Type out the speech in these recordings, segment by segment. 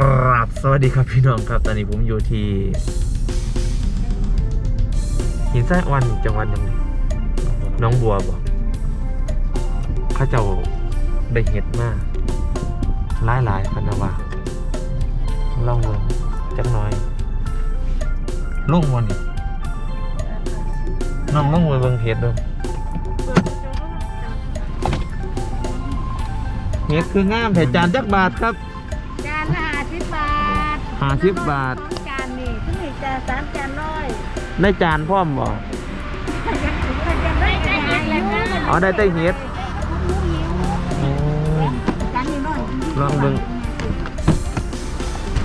กราบสวัสดีครับพี่น้องครับ ตอนนี้ผมอยู่ที่หินไส้วันจังหวัดยังน้องบัวบอกข้าเจ้าได้เห็ดมากหลายหลายพันนะว่าล่องเมืองจักหน้อยลุงวันนี้น้องล่องเมืองเบิ่งเห็ดด้วยเห็ดคืองามแต่จานจักบาทครับ ห้าสิบบาทสองจานนี่ที่นี่จะสามจานร้อยได้จานพร้อมบ่ถ้าจะถ้าจะได้จานแล้วก็อ๋อได้แต่เห็ดโอ้จานนี้ร้อยลองเบิ่ง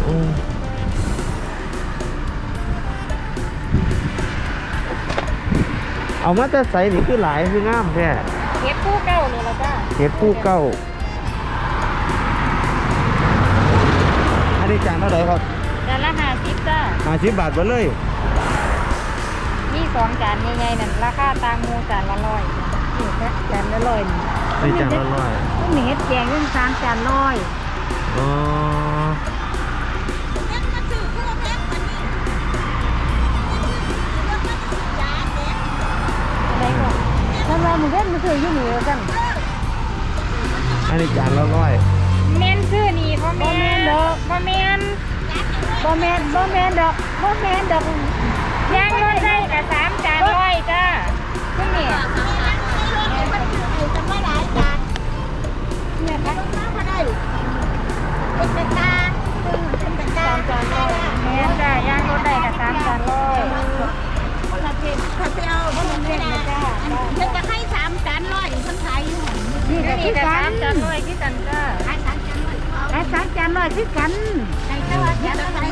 โอ้เอามาแต่ใส่นี่คือหลายคืองามแท้เฮ็ดคู่เก่านี่ละจ้า เห็ดผู้เก้า นนี้จานเท่าไหร่ครับจานละห้าสิบจ้าห้าสิบบาทไปเลยมีสองจานใหญ่ๆนั่นราคาตางหมูจานละร้อยนี่แค่จานละร้อยนี่นี่จานละร้อยพวกนี้เฮ็ดแกงยังสามจานร้อยอ๋ออะไรก่อนทำไมมึงเฮ็ดมาซื้ออยู่นี่แล้วกันอันนี้จานละร้อยแม่น ซื้อนี่บ่แม่นดอกบ่แม่นบ่แม่นบ่แม่นดอกบ่แม่นดอกย่างรถได้กับสามจานร้อยจ้าขึ้นนี่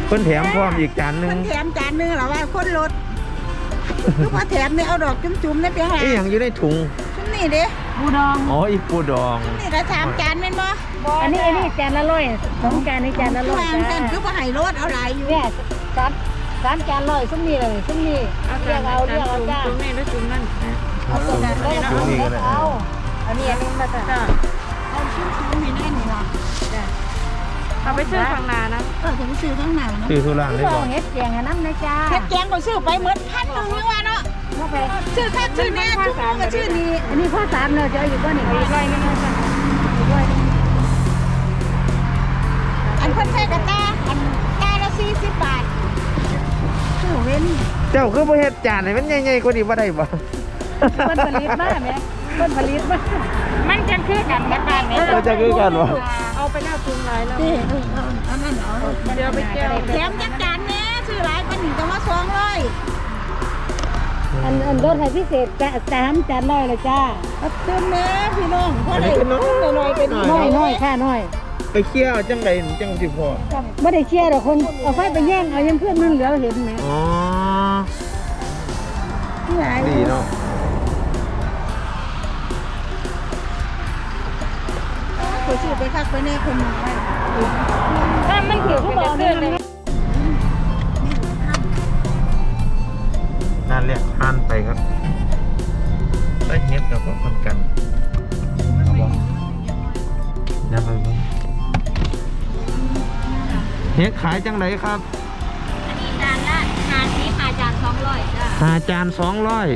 เพิ่นแถมพร้อมอีกจานหนึคงนแถมจานหนึงเหรอว่าคนรถคือพอแถมเนี่ยเอาดอกจุ่มๆได้เพียงไรเอ๊ะอย่างอยู่ในถุงชุดนี่เด้บูดอง อ๋ออีกปูดองนี่ละสามจานเป็นบ่อันนี้อันนี้จานละร้อยสองจานนี้จานละร้อยวางจ้าเส้นคือว่าให้รถเอาหลายอยู่เนี่ยสามสามจานร้อยซุ้มนี่เลยซุ้มนี่เรียกเอาเรียกเอาจ้าจุ่มนี่ด้วยจุ่มนั่นเอาตัวนั้นได้ถุงนี้ก็ได้เอาอันนี้อันนี้มาจ้า เอาชุดๆมีได้นี่ล่ะ เอาไปซื้อข้างหน้านะเออถึงซื้อข้างหน้าเนาะซื้อทุรางได้เอาบ่เฮ็ดแกงอันนั้นนะจ้าเฮ็ดแกงก็ซื้อไปเหมือนพันหนึงนี่ว่าเนาะมาไปชื่อคักชื่อแน่ชื่อหมูก็ชื่อนี้อันนี้พ่อสามเลยจะเอาอยู่ก้อนนี่อีกร้อยนึงนะจ้าอีกร้อยนึงอันเพิ่นใส่กระตาอันตาละ40บาทซื้อเว้นเจ้าคือบ่เฮ็ดจานให้มันใหญ่ๆกว่านี้บ่ได้บ่เพิ่นผลิตมาแม่เพิ่นผลิตมา มันจะคือกันกับบ้านแม่เราจะคือกันบ่เอาไปหน้าจุ่มหลายแล้วนี่เออเอาอันนั้นเอาเดี๋ยวไปแก้วแถมจักจานแน่ซื้อหลายปานนี้จะมา200อันอันรถให้พิเศษจ้าสามจานร้อยเลยจ้าเอาเติมแน่พี่น้องเพราะอันได้นี้ก็น้อยน้อยๆก็ดีน้อยน้อยค่ะน้อยไปเคี่ยวจังไดจังสิพอไม่ได้เชียร์หรอกคนเอาไฟไปแย่งเอายังเพื่อนมันเหลือเห็นไหมอ๋อ ไปคักไปแน่คนหนึงไปถ้ามันถือผู้บอกเนี่ยมันนั่นแหละทานไปครับได้เฮ็ดกับพวกคนกันเอาบ่เดี๋ยวไปเบิ่งเฮ็ดขายจังไดครับอันนี้จานละห้าสิบห้าจานสองร้อยจ้าหาจานสองร้อย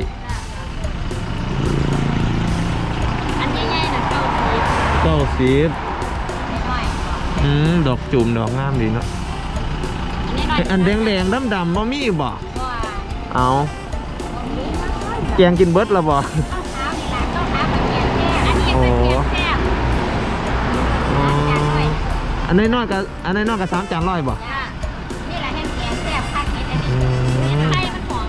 อันใหญ่ๆน่ะเก้าสิบเก้าสิบน้อย อืมดอกจุ่มดอกงามดีเนาะอันนี้น้อยเอ้ยอันแดงแดงดำดำๆบ่มีบ่ว่าเอาแกงกินเบิดและบ่ข้าวเท้านี่แหละข้าวเท้าเป็นแกงแซ่บอันนี้เป็นแกงแซ่บอ๋ออันน้อยๆกับอันน้อยๆกับสามจานร้อยบ่จ้านี่แหละให้แกงแซ่บข้าวเห็ดอันอืนี้มไข่มันหอม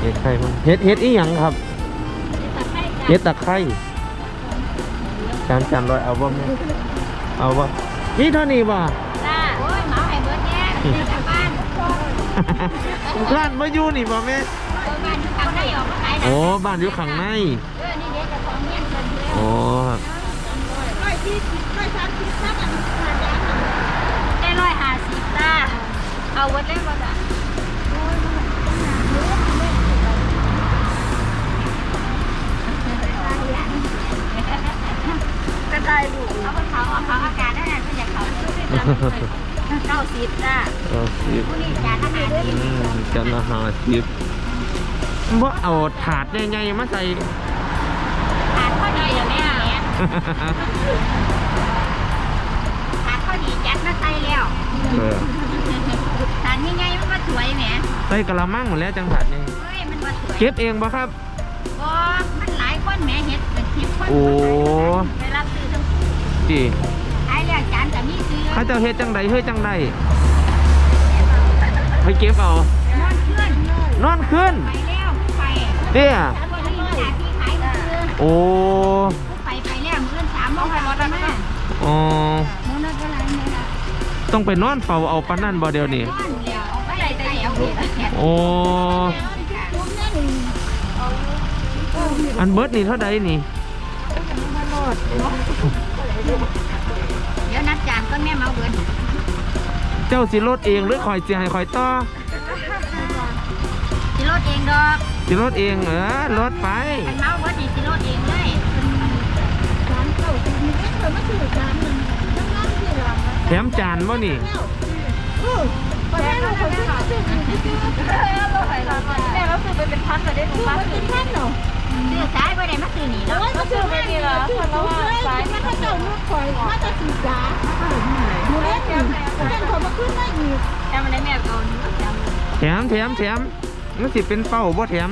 เฮ็ดไข่มันเฮ็ดเฮ็ดอีหยังครับแต่ไข่จ้าเฮ็ดตะไคร้สามจานร้อยเอาบ่แม่เอาบ่ นี่เท่านี้บ่จ้าโอ้ยเหมาให้เบิร์ดแย่เดี๋ยวกลับบ้านร้านมาอยู่นี่บ่แม่เออบ้านอยู่ข้างในออกมาขายนะโอ้บ้านอยู่ข้างในเออนี่เดี๋ยวจะของเงี้ยนเกินแล้วโอ้ครับร้อยที่ร้อยสามสิบสักอันหาจานได้ร้อยห้าสิบจ้าเอาเวิร์ดเล่นบ่จ้ะกระจายลูกเอาไปเผาเอาเผาอากาศได้ไง เพื่ออยากเผาเก้าสิบจ้าเออสิบผู้นี้จานละห้าสิบอืมจันละห้าสิบว่าเอาถาดใหญ่ๆมาใส่ ขาดข้อดีเหรอแม่ขาดข้อดีจัดมาใส่แล้วเออทานง่ายๆมันก็สวยแหมใส่กะละมังหมดแล้วจังถาดนี่เฮ้ยมันก็สวยเก็บเองบ่ครับก็มันหลายคนแหมเฮ็ดเป็นสิบคนโอ้ ไปรับซื้อทั้ง จี ขาเจ้าเฮ็ดจังใดเฮ้ยจังใดให้เก็บเอานอนเพื่อนนอนขึ้นไปแล้วไปเด้อคนนี้มาจากที่ขายก็คือโอ้ไปไปแล้วมื้อสามโมงรถมาอ๋อมื้อนั้นก็ไรเนี่ยล่ะต้องไปนอนเฝ้าเอาปานนั่นบ่เดียวนี่นอนแล้วเอาไปใส่เอาเฮ็ดแค่โอ้อันเบิร์ดนี่เท่าใดนี่ เมาเบิดเจ้าสิรถเองหรือคอยสิให้คอยต่อสิรถเองดอกสิรถเองเออรถไปคันเมาเบิดนี่สิรถเองเลยแถมจานบ่นี่แม่เราคนที่มาซื้อแม่เราซื้อไปเป็นพันแต่ได้หนูบ้านซื้อ ซื้อสายบ่ได้มาซื้อนี่เนาะก็ซื้อไปนี่ละคนละว่าสายมันก็เจ้าลูกคอยมาจะสีจ้าหนูเล่นอยู่เล่นคนมาขึ้นได้อีกจำได้แม่เอานี่จำแถมแถมแถมมันสิเป็นเป้าบ่แถม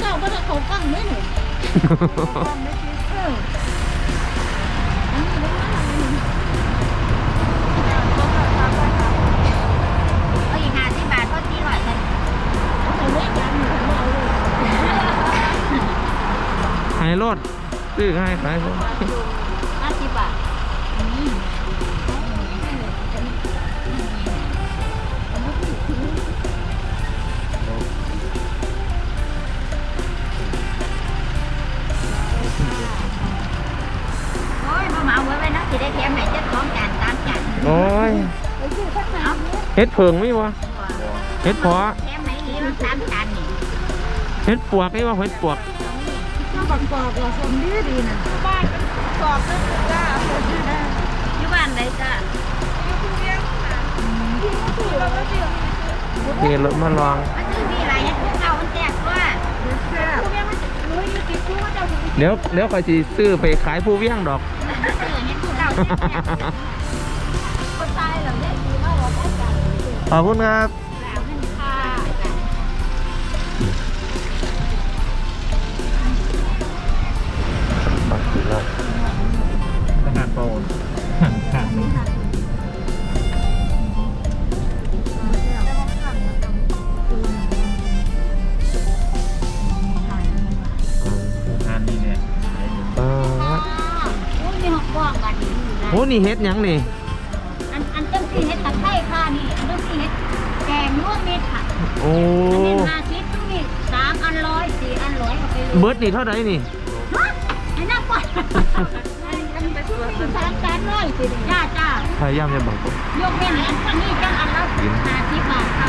เจ้าก็จะเขากั้งไม่หนู ซื้อให้ขายรถ50บาทนี่โอ้ยมาเหมาไว้ไว้นะสิได้แถมให้เจ้าของจานตามจานโอ้ยเอาเฮ็ดเพิงมีวะเฮ็ดเพอแถมให้ดีมันสามจานนี่เฮ็ดปวกนี่ว่าเฮ็ดปวก มาบังกอกว่าสมดีดีนะบ้านเป็นกอกเป็นจ้าคนที่นั่นอยู่บ้านไหนจ้าโอเครถมาลองมาซื้อที่ไรให้พวกเก่ามันแจกว่าแซ่บพวกนี้มันรู้อยู่ติดคู่ว่าเจ้าซื้อเดี๋ยวเดี๋ยวคอยสิซื้อไปขายผู้เวียงดอกให้พวกเก่าคนตายเหรอเนี่ยคือว่าเราได้กันขอบคุณครับ นะโหนี่เฮ็ดหยังนี่ อันอันจังสีเฮ็ดตะไคร้ค่ะนี่อันจังสีเฮ็ดแกงรวมเม็ดค่ะโอ้ อันนี้ห้าสิบตรงนี้สามอันร้อยสี่อันร้อยเอาไปเลยเบิร์ดนี่เท่าไหร่นี่ ฮะไอ้น่าปล่อยสามจานร้อยสิจ้าจ้าพยายามจะบอกผม ยกเว้นอันนี้จังอันละห้าสิบบาทค่ะ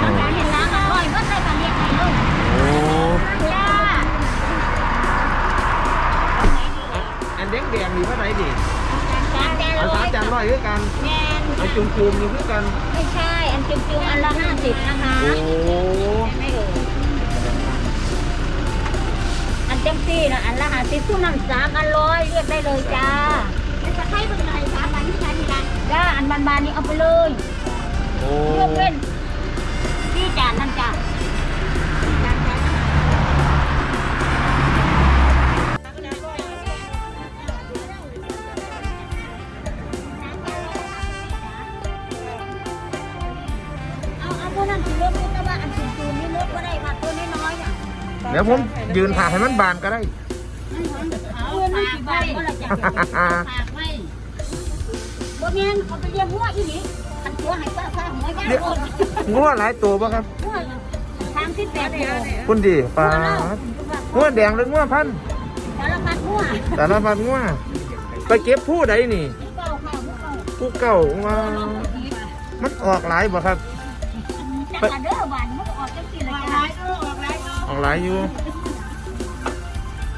สามจานเห็นล้างอร่อยก็ใส่กันเรียกไงลูกโอ้ จ้าอันแดงแดงนี่เท่าไหร่ดิ สามจานเอาร้อสามยจานร้อยคือกันแมนเอาจุ่มจุ่มๆนี่คือกัน ไม่ใช่ อันจุ่มๆอันละห้าสิบนะคะโอ้ไม่เอออันเต็มที่นะอันละห้าสิบคู่น้ำสามอันร้อยเรียกได้เลยจ้าจะให้เป็นไงสามอันที่ไหนที่ไหนจ้าอันบานๆนี่เอาไปเลยโอ้ยกเว้นที่จานนั่น ดี๋ยวผมยืนถ่ายให้มันบานก็ได้เอาฝากไว้ก็เลยจะฝากไว้บ่แม่นเขาไปเรียกหัวอีนี่คันตัวให้ป้าฟ้าหัวย่างเดี๋ยวหมดงัวหลายตัวป่ะครับหัวทางที่แปดโลคุณดีปลางัวแดงหรืองัวพันธุ์สารพัดหัวสารพัดงัวไปเก็บผู้ใดนี่ที่ เก่าค่ะผู้เก่าผู้เก่าว่ามันออกหลายบ่ครับแต่ละเด้อบ้านมัน อกหลายออกหลายอยู่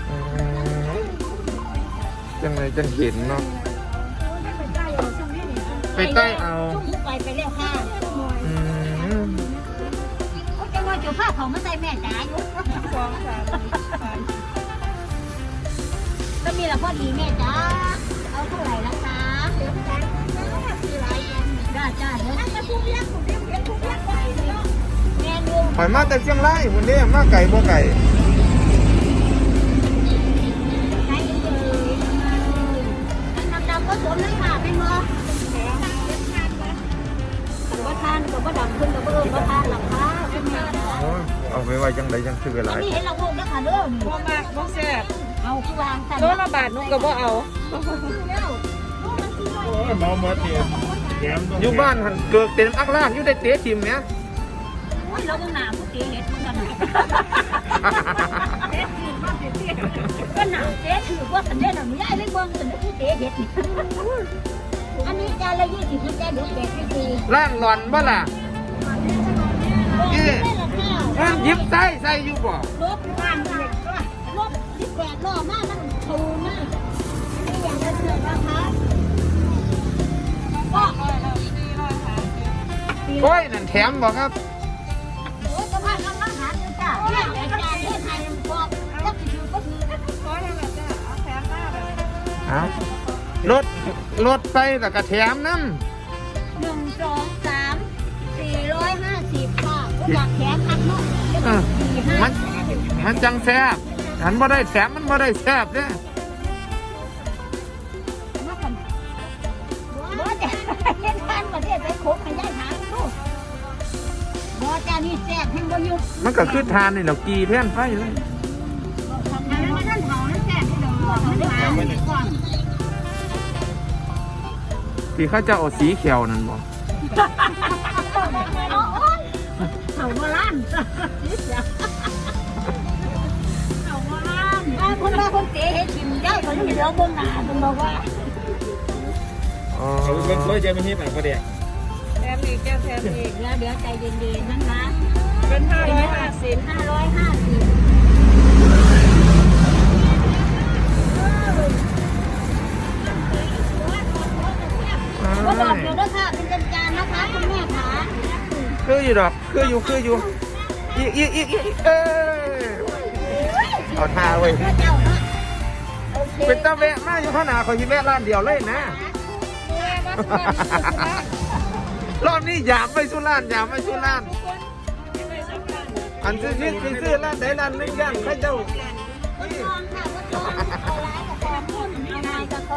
อืมจังไรจังเห็นเนาะไปไปใต้เอาชุ่มไปไปแล้วค่ะอืมโอ้จังว่าเจ้าผ้าเขามาใส่แม่จ๋าอยู่สองสามสามก็มีละพอดีแม่จ๋าเอาเท่าไหร่ละคะเดี๋ยวจ๋าสี่ร้อยเยนได้จ้าเดี๋ยวจะพูดเรียกผม แม่ดูข่อยมาแต่เชียงรายพุ่นเด้มาไก่บ่ไก่ใช้เลยน้ำดำก็สวมเลยค่ะเป็นบ่ก็ทานก็ดำขึ้นก็เอิ่มก็ทานหลังค่ะเป็นแม่จ๋าโอ้ยเอาไปไว้จังไดจังซื้อหอัลานยนี้เห็นเราโงกนะคะเด้อนี่บ่มากบ่แซ่บเอาคือวางกันโลละบาทนุ่งก็บ่เอาเมาเมื่อเทียมแถมต้องอยู่บ้านหันเกิดเต็มอักลากอยู่ได้เตะทีมเนี้ยโอ้ยเราต้องหนาผู้เตี๋ยเห็ดมันกันหนาก็หนาเจ๊ถือว่าสันเดชหน่อยย้ายเลยเบิ่งสันเดชผู้เตี๋ยเห็ดอันนี้จานละยี่สิบมันจะเดี๋ยวแจกให้ฟรีร้านหลอนบ่ล่ะเอ๊ะร้านหยิบใส่ใส่อยู่บ่ลบบ้านเด็กก็ลบสิบแปดล้อมากมันถูมากนี่อย่างละเสือกนะคะก็โอ้ยนั่นแถมบ่ครับ เอารถรถไปแล้วก็แถมน้หนึ่งสองสามสี่ร้อยห้าสิบค่ะก็อยากแถมคันเนาะำเออสี่ห้ามันมันจังแซ่บอันบ่ได้แถมมันบ่ได้แซ่บเด้อมากันบ่จะเห็นทานประเทศไปโคกให้ยายถามดูบ่จ้านี่แซ่บแห่งบ่ยุบมันก็คือทานนี่แหล้วกีแท่นไฟเลย ที่เดิมมันหาก่อนที่เขาจะเอาสีเขียวนั่นบอาโอ้ยเผาโบราณเผาโบราณคนว่าคนเก๋เห็ดกินได้ก็ยังเหลือเบิ่งหนาเพิ่นบอกว่าเขาเป็นเคยจอไม่ใช่ปากประเดี๋ยวแถมอีกจ้ะแถมอีกเดี๋ยวเดี๋ยวใจเย็นๆนะคะเป็นห้าร้อยห้าสิบห้าร้อยห้าสิบ อยู่ดอกคืออยู่คืออยู่อีกอีกอีกอีกเอ้ยเอาท่าไว้ยเป็นตาแวะมาอยู่ข้างหน้าขอยสิแวะร้านเดียวเลยนะ รอบนี้อยากไปสุรานอยากไปสุรานอันซื้อซื้อซื้อร้านใดร้านนึงย่านเขาเจ้า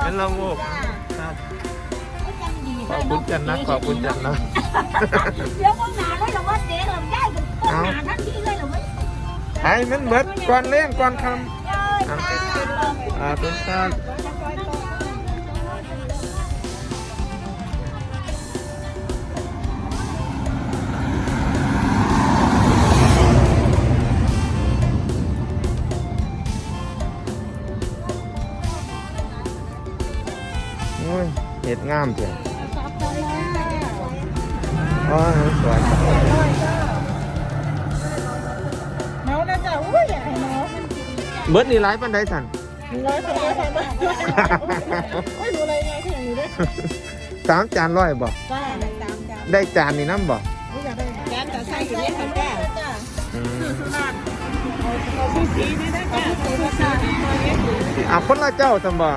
เป็นละโงกจ้าครับก็จังดี ขอบคุณจันนะขอบคุณจันนะเดี๋ยวมึงหนาเลยเหรอว่าเจ๊เราได้ถึงต้นหนาทันทีเลยเหรอวะให้มันเบิดก่อนเล่นก่อนคเอ้ยตาำอ่าต้นตาลโอ้ยเห็ดงามเจ้ะ อ๋อสวยเมานะจ้ะอุ้ยอยากให้เมาเบิดนี่ร้ายปันไดสันร้อยสองร้อยสามร้อยโอ้ยรู้อะไรไงที่อย่างนี้ด้วยสามจานร้อยบ่จ้าตามจ้าได้จานนี่น้ำบ่ไม่อยากได้แกนแต่ใส่อยู่นี่ค่ะจ้าจ้าอืมสุราษฎร์เอาสีสีนี่นะจ้าสีสีตัวนี้สีอะคนละเจ้าสัมบ่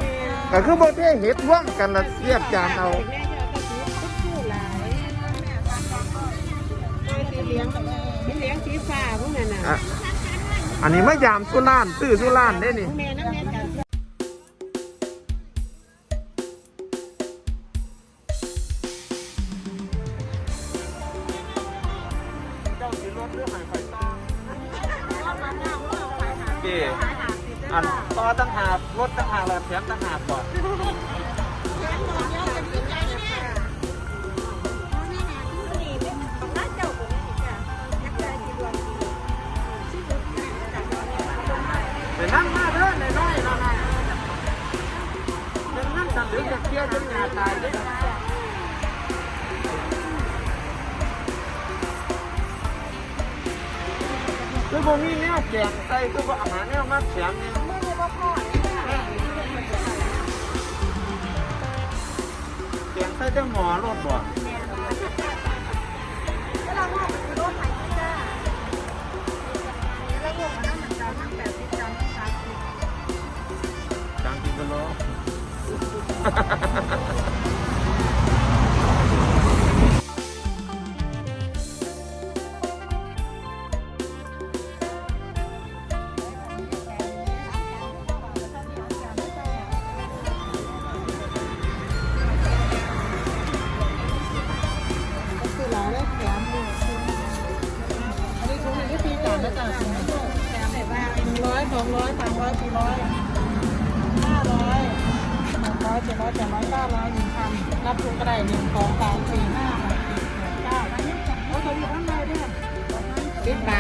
ก็คือบ่เท่เห็ดร่วมกันละเทียบจานเอา อันนี้มะยามสุรานซื้อสุรานได้นี่ แม่น้ำแม่ คือบ่มีแนวแกงใส่คือบ่อาหารแนวมาแถมนี่แกงได้เจ้าหมอรถบ่เวลาว่ามันรถไถจ้าแล้วงงอันนั้นมันจาน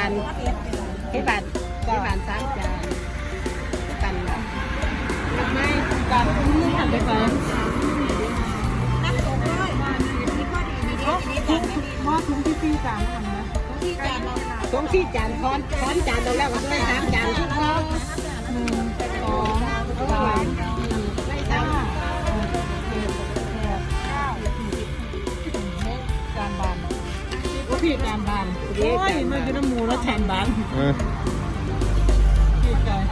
สิบบาทสิบบาทสิบบาทสามจานกันนะไม่การนึ่งหันไปใส่หม้อถุงที่ตีจานนั่นนะสองที่จานค้อนค้อนจานตรงแล้วก็ได้สามจานทุกคนหนึ่งสองสาม พี่จานบานโอ้ยมันคือน้ำหมูแล้วจานบานเออพี่ใจข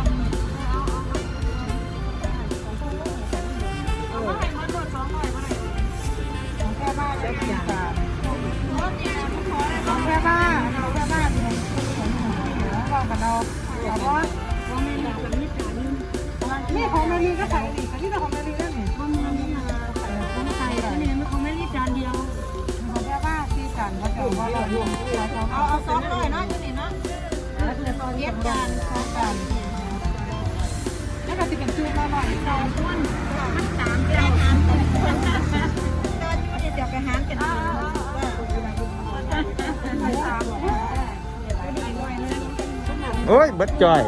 องแค่บ้านจะกี่จานของแค่บ้านของแค่บ้านเนี่ยของหมูที่เหลือว่ากันเราแต่ว่านี่ของนาลีก็ใส่ดิอันนี้ก็ของนาลีแล้วนี่ของน บ้านที่จานเขาจะว่าเรารวมเอาเอาซอสหน่อยเนาะนี่เนาะเย็บจานซอสจานแล้วก็จะเป็นชื่อมาหน่อยจานอ้วนมันสามจานจานจะไปหารกันโอ้ยเบัดจ่อย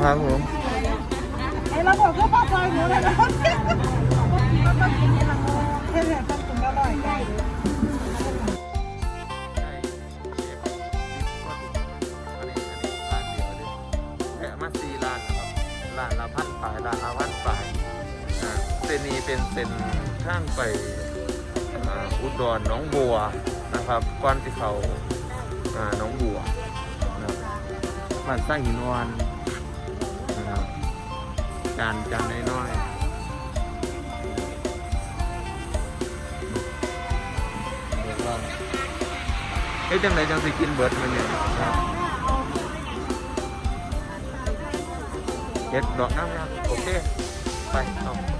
ครับผมไอ้ระบบก็พอใจหมูเลยนะก็ต้อง ลานนะครับล้านละพันปลายล้านละพันปลายเส้นนี้เป็นเส้นข้างไปอ่าอุดรหนองบัวนะครับก่อนที่เขาหนองบัวบ้านสร้างหินวานนะครับการจานน้อยเดี๋ยเฮ้ยจังไรจังสิกินเบิร์ดมันเนี่ย เฮ็ดดอกน้ำนะครับโอเค ไปเอา